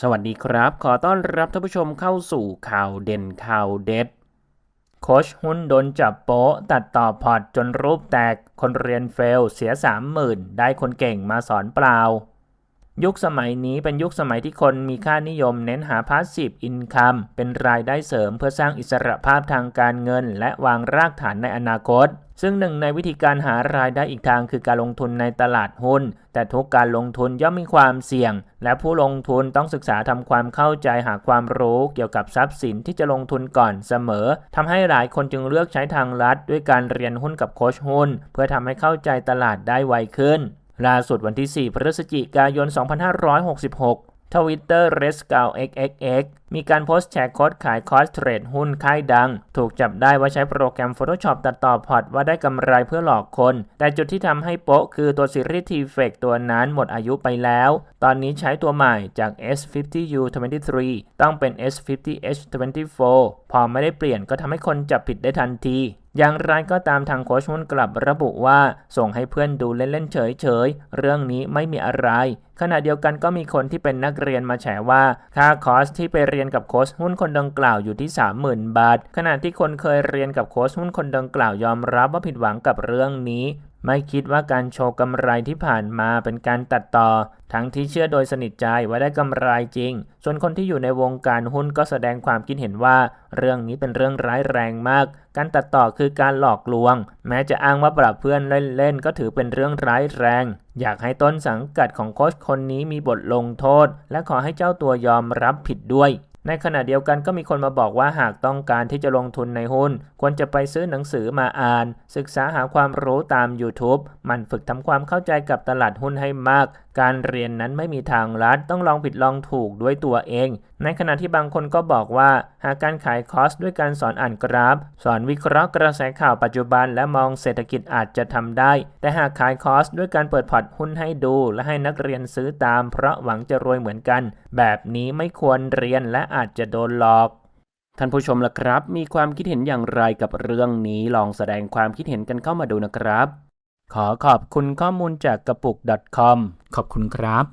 สวัสดีครับ ขอต้อนรับท่านผู้ชมเข้าสู่ข่าวเด่นข่าวเด็ด โคชหุ้นโดนจับโป๊ะ ตัดต่อพอร์ตจนรูปแตก คนเรียนเฟล เสียสามหมื่นได้คนเก่งมาสอนเปล่า ยุคสมัยนี้เป็นยุคสมัยที่คนมีค่านิยมเน้นหาพาสซีฟอินคัมเป็นรายได้เสริมเพื่อสร้างอิสรภาพทางการเงิน และวางรากฐานในอนาคต ซึ่งหนึ่งในวิธีการหารายได้อีกทางคือการลงทุนในตลาดหุ้น แต่ทุกการลงทุนย่อมมีความเสี่ยง และผู้ลงทุนต้องศึกษาทำความเข้าใจหาความรู้เกี่ยวกับทรัพย์สินที่จะลงทุนก่อนเสมอทำให้หลายคนจึงเลือกใช้ทางลัด ด้วยการเรียนหุ้นกับโค้ชหุ้น เพื่อทำให้เข้าใจตลาดได้ไวขึ้น ล่าสุดวันที่ 4 พฤศจิกายน 2566 ทวิตเตอร์ r e s c a l XXX มีการโพสต์แชร์โค้ดขายคอสเทรดหุ้นค่ายดัง ถูกจับได้ว่าใช้โปรแกรม Photoshop ตัดต่อพอร์ตว่าได้กำไรเพื่อหลอกคน แต่จุดที่ทำให้โป๊ะคือตัวซีรีส์ T-Fake ตัวนั้นหมดอายุไปแล้ว ตอนนี้ใช้ตัวใหม่จาก S50U23 ต้องเป็น S50H24 พอไม่ได้เปลี่ยนก็ทำให้คนจับผิดได้ทันที อย่างไรก็ตามทางโค้ชหุ้นกลับระบุว่า ส่งให้เพื่อนดูเล่นๆเฉยๆ เรื่องนี้ไม่มีอะไร ขณะเดียวกันก็มีคนที่เป็นนักเรียนมาแฉว่า ค่าคอร์สที่ไปเรียนกับโค้ชหุ้นคนดังกล่าวอยู่ที่ 30,000 บาท ขณะที่คนเคยเรียนกับโค้ชหุ้นคนดังกล่าวยอมรับว่าผิดหวังกับเรื่องนี้ ไม่คิดว่าการโชว์กำไรที่ผ่านมาเป็นการตัดต่อ ทั้งที่เชื่อโดยสนิทใจว่าได้กำไรจริง ส่วนคนที่อยู่ในวงการหุ้นก็แสดงความคิดเห็นว่า เรื่องนี้เป็นเรื่องร้ายแรงมาก การตัดต่อคือการหลอกลวง แม้จะอ้างว่าปรับเพื่อนเล่นๆก็ถือเป็นเรื่องร้ายแรง อยากให้ต้นสังกัดของโค้ชคนนี้มีบทลงโทษ และขอให้เจ้าตัวยอมรับผิดด้วย ในขณะเดียวกันก็มีคนมาบอกว่าหากต้องการที่จะลงทุนในหุ้น ควรจะไปซื้อหนังสือมาอ่าน ศึกษาหาความรู้ตาม YouTube มันฝึกทำความเข้าใจกับตลาดหุ้นให้มาก การเรียนนั้นไม่มีทางลัดต้องลองผิดลองถูกด้วยตัวเอง ในขณะที่บางคนก็บอกว่า หากการขายคอร์สด้วยการสอนอ่านกราฟ สอนวิเคราะห์กระแสข่าวปัจจุบัน และมองเศรษฐกิจอาจจะทำได้ แต่หากขายคอร์สด้วยการเปิดพอร์ตหุ้นให้ดู และให้นักเรียนซื้อตาม เพราะหวังจะรวยเหมือนกัน แบบนี้ไม่ควรเรียนและอาจจะโดนหลอก ท่านผู้ชมล่ะครับ มีความคิดเห็นอย่างไรกับเรื่องนี้ลองแสดงความคิดเห็นกันเข้ามาดูนะครับ ขอขอบคุณข้อมูลจากกระปุก .com ขอบคุณครับ